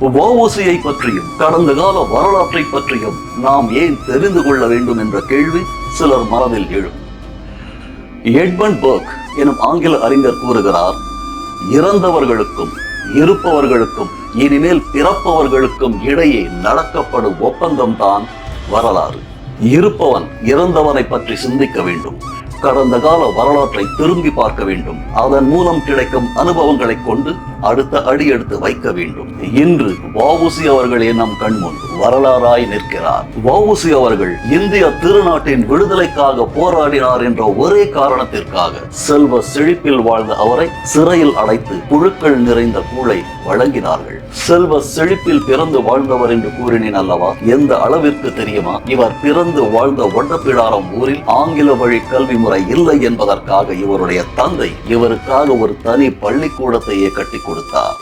வஉசியை பற்றியும் கடந்த கால வரலாற்றை பற்றியும் நாம் ஏன் தெரிந்து கொள்ள வேண்டும் என்ற கேள்வி சிலர் மனதில் எழும். எட்மண்ட் பர்க் எனும் ஆங்கில அறிஞர் கூறுகிறார் இறந்தவர்களுக்கும் இருப்பவர்களுக்கும் இனிமேல் பிறப்பவர்களுக்கும் இடையே நடக்கப்படும் ஒப்பந்தம்தான் வரலாறு. இருப்பவன் இறந்தவனை பற்றி சிந்திக்க வேண்டும். கடந்த கால வரலாற்றை திரும்பி பார்க்க வேண்டும். அதன் மூலம் கிடைக்கும் அனுபவங்களை கொண்டு அடுத்த அடி எடுத்து வைக்க வேண்டும். இன்று வாவுசி அவர்களே நம் கண்முன். வரலாறாய் நிற்கிறார். வவுசி அவர்கள் இந்திய திருநாட்டின் விடுதலைக்காக போராடினார் என்ற ஒரே காரணத்திற்காக செல்வ செழிப்பில் வாழ்ந்த அவரை சிறையில் அடைத்து புழுக்கள் நிறைந்த கூளை வழங்கினார்கள். செல்வ செழிப்பில் பிறந்து வாழ்ந்தவர் என்று கூறினேன் அல்லவா? எந்த அளவிற்கு தெரியுமா? இவர் பிறந்து வாழ்ந்த ஒட்டப்பிடாரம் ஊரில் ஆங்கில வழி கல்வி முறை இல்லை என்பதற்காக இவருடைய தந்தை இவருக்காக ஒரு தனி பள்ளிக்கூடத்தையே கட்டி கொடுத்தார்.